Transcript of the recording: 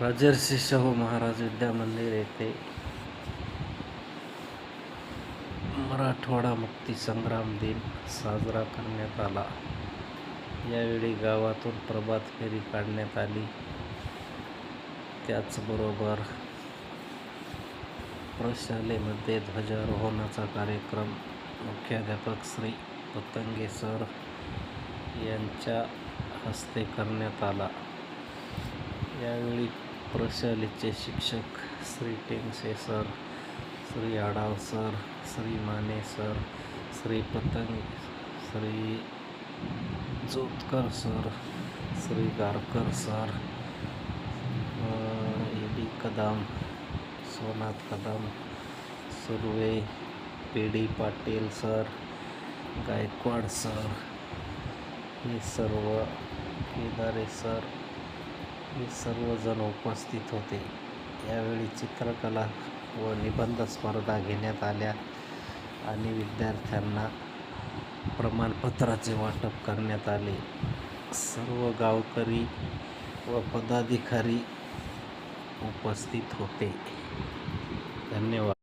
राजर्षी शाहू महाराज विद्या मंदिर येथे मराठवाडा मुक्ती संग्राम दिन साजरा करण्यात आला. यावेळी गावातून प्रभात फेरी काढण्यात आली. त्याचबरोबर प्रशालेमध्ये ध्वजारोहणाचा कार्यक्रम. मुख्याध्यापक श्री पतंगे सर यांच्या हस्ते करण्यात आला. यावेळी प्रशालेचे शिक्षक Shri Tengse sir Shri Adav sir Shri Mane sir Shri Patang Shri Jotkar sir Shri Garkar sir A D Kadam Sonath Kadam Surve P D Patil sir Gaikwad sir हे सर्व केदारे सर हे सर्वजण उपस्थित होते. यावेळी चित्रकला व निबंध स्पर्धा घेण्यात आल्या आणि विद्यार्थ्यांना प्रमाणपत्राचे वाटप करण्यात आले. सर्व गावकरी व पदाधिकारी उपस्थित होते. धन्यवाद.